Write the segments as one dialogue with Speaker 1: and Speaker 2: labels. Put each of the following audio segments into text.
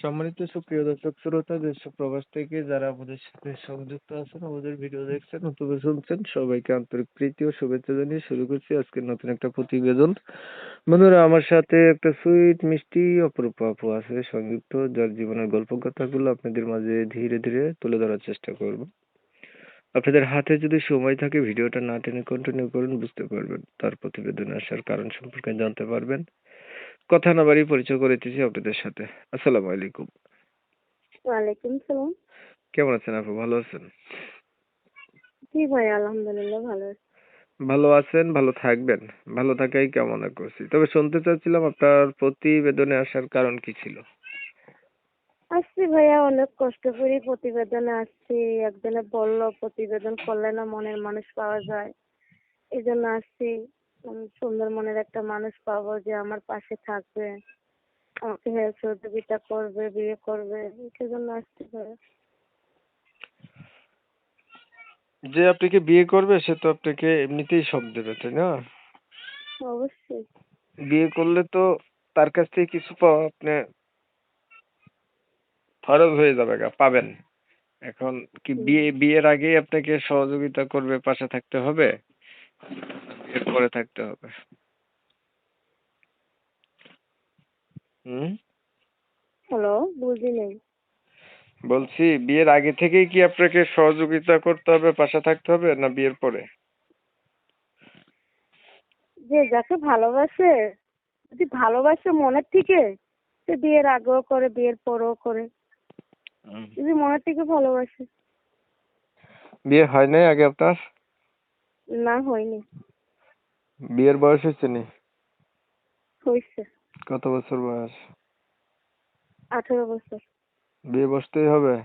Speaker 1: সম্মানিত সুপ্রিয় দর্শক শ্রোতা, দেশ প্রবাস থেকে যারা আমাদের সাথে সংযুক্ত আছেন, আমাদের ভিডিও দেখছেন অথবা শুনছেন, সবাইকে আন্তরিক প্রীতি ও শুভেচ্ছা জানিয়ে শুরু করছি আজকের নতুন একটা প্রতিবেদন। বন্ধুরা, আমার সাথে একটা সুইট মিষ্টি, অপরূপ আপু আছে, সংযুক্ত, যার জীবনের গল্প কথাগুলো আপনাদের মাঝে ধীরে ধীরে তুলে ধরার চেষ্টা করব। আপনাদের হাতে যদি সময় থাকে, ভিডিওটা না টেনে কন্টিনিউ করুন, বুঝতে পারবেন। তার প্রতিবেদনে আসার কারণ সম্পর্কে জানতে পারবেন। কথা না বাড়িয়ে পরিচয় করে দিতেছি আপনাদের সাথে। আসসালামু আলাইকুম।
Speaker 2: ওয়ালাইকুম সালাম।
Speaker 1: কেমন আছেন আপু? ভালো আছেন?
Speaker 2: জি ভাই আলহামদুলিল্লাহ ভালো আছি।
Speaker 1: ভালো আছেন ভালো থাকবেন। ভালো থাকাই কামনা করছি। তবে শুনতে চাচ্ছিলাম আপনার প্রতিবেদনে আসার কারণ কি ছিল?
Speaker 2: আসছি ভাইয়া অনেক কষ্ট করে প্রতিবেদনে আসছি। একজনে বলল প্রতিবেদন করলে না মনের মানুষ পাওয়া যায়। এই জন্য আসছি। সুন্দর মনের একটা মানুষ পাবো যে আমার পাশে থাকবে আমাকে হেল্প সহযোগিতা করবে বিয়ে করবে সেজন্য আসছি ভাইয়া
Speaker 1: যে আপনাকে বিয়ে করবে সে তো আপনাকে এমনিতেই সব দেবে তাই না?
Speaker 2: অবশ্যই।
Speaker 1: বিয়ে করলে তো তার কাছ থেকে কিছু পাওয়া আপনি ফরজ হয়ে যাবে গা পাবেন। এখন কি বিয়ে বিয়ের আগেই আপনাকে সহযোগিতা করবে পাশে থাকতে হবে? বিয়ের পরে থাকতে হবে। হুম?
Speaker 2: হ্যালো বুঝি
Speaker 1: বলছি বিয়ের আগে থেকেই কি আপনাকে সহযোগিতা করতে হবে পাশে থাকতে হবে না বিয়ের পরে?
Speaker 2: যে যাকে ভালোবাসে যদি ভালোবাসে মনের থেকে সে বিয়ের আগেও করে বিয়ের পরেও করে। যদি মনের থেকে ভালোবাসে।
Speaker 1: বিয়ে হয় নাই আগে আপনার?
Speaker 2: না হয়নি।
Speaker 1: বিয়ের বয়স হয়েছে নি?
Speaker 2: হয়েছে।
Speaker 1: কত বছর বয়স?
Speaker 2: আঠেরো বছর।
Speaker 1: বিয়ে বসতেই হবে?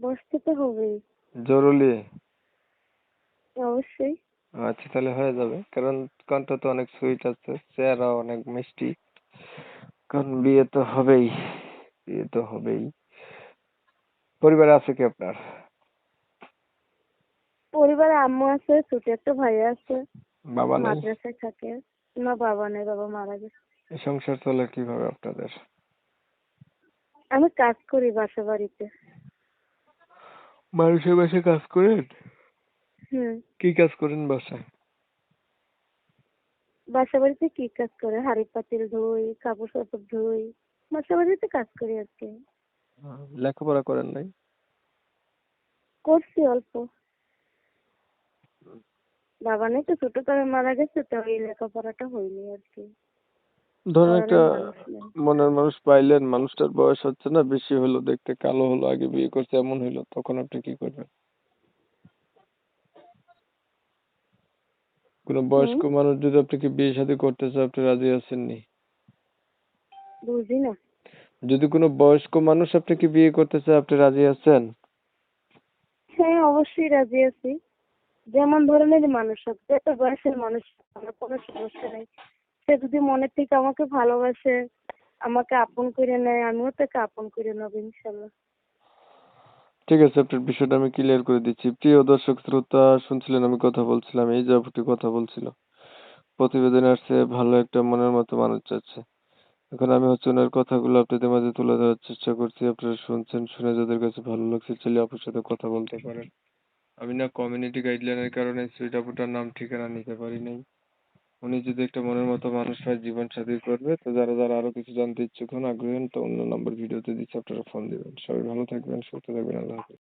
Speaker 2: বসতে তো হবেই।
Speaker 1: জরুরি?
Speaker 2: অবশ্যই।
Speaker 1: আচ্ছা তাহলে হয়ে যাবে। কারণ কণ্ঠ তো অনেক সুইট আছে চেহারা অনেক মিষ্টি। কারণ বিয়ে তো হবেই। বিয়ে তো হবেই। পরিবারে আছে কি আপনার?
Speaker 2: পরিবারে আম্মু আছে ছোট একটা ভাই আছে
Speaker 1: বাবা নেই?
Speaker 2: মাদ্রাসায় থাকে। না বাবা নেই বাবা মারা গেছে।
Speaker 1: সংসার চলে কীভাবে আপনাদের?
Speaker 2: আমি কাজ করি বাসা বাড়িতে।
Speaker 1: মানুষের বাসায় কাজ করেন?
Speaker 2: হুম।
Speaker 1: কি কাজ করেন বাসায়?
Speaker 2: বাসা বাড়িতে কি কাজ করে? হাড়ি পাতিল ধুই কাপড় চাপড় ধুই বাসা বাড়িতে কাজ করি আর কি।
Speaker 1: লেখাপড়া করেন নাই?
Speaker 2: করছি অল্প। বাবা নেই তো ছোট করে মারা গেছে তো এই লেখাপড়াটা হয়নি আর কি।
Speaker 1: ধরেন একটা। মনের মানুষ পাইলেন মানুষটার বয়স হচ্ছে না বেশি হলো দেখতে কালো হলো আগে বিয়ে করছে এমন হইল তখন আপনি কি করবেন? কোনো বয়স্ক মানুষ যদি আপনাকে বিয়ে শাদী করতে চায় আপনি রাজি আছেন নি
Speaker 2: বুঝি না।
Speaker 1: যদি কোনো বয়স্ক মানুষ আপনাকে বিয়ে করতে চায় আপনি রাজি আছেন?
Speaker 2: হ্যাঁ অবশ্যই রাজি আছি। যেমন ধরনের মানুষ হোক যত বয়সের মানুষ, আমার কোনো সমস্যা নেই। সে যদি মনের থেকে আমাকে ভালোবাসে, আমাকে আপন করে নেয়, আমিও তাকে আপন করে নেব, ইনশাল্লাহ।
Speaker 1: ঠিক আছে, আপনার বিষয়টা আমি ক্লিয়ার করে দিচ্ছি। প্রিয় দর্শক, শ্রোতা, শুনছিলেন আমি কথা বলছিলাম, এই যে আপুটি কথা বলছিল। প্রতিবেদনে আসছে, ভালো একটা মনের মতো মানুষ চাচ্ছে। এখন আমি হচ্ছে ওনার কথাগুলো আপনাদের মাঝে তুলে ধরার চেষ্টা করছি। আপনারা শুনছেন, শুনে যাদের কাছে ভালো লাগছে, চাইলে আপনার সাথে কথা বলতে পারেন। আমি না কমিউনিটি গাইডলাইনের কারণে সুইট আপুটার নাম ঠিকানা নিতে পারি নাই। উনি যদি একটা মনের মতো মানুষ হয়, জীবন সাথী করবে। তো যারা যারা আরও কিছু জানতে ইচ্ছুক হন, আগ্রহী হন, তো অন্য নম্বর ভিডিওতে দিচ্ছি, আপনারা ফোন দিবেন। সবাই ভালো থাকবেন, সুস্থ থাকবেন, আল্লাহ হাফেজ।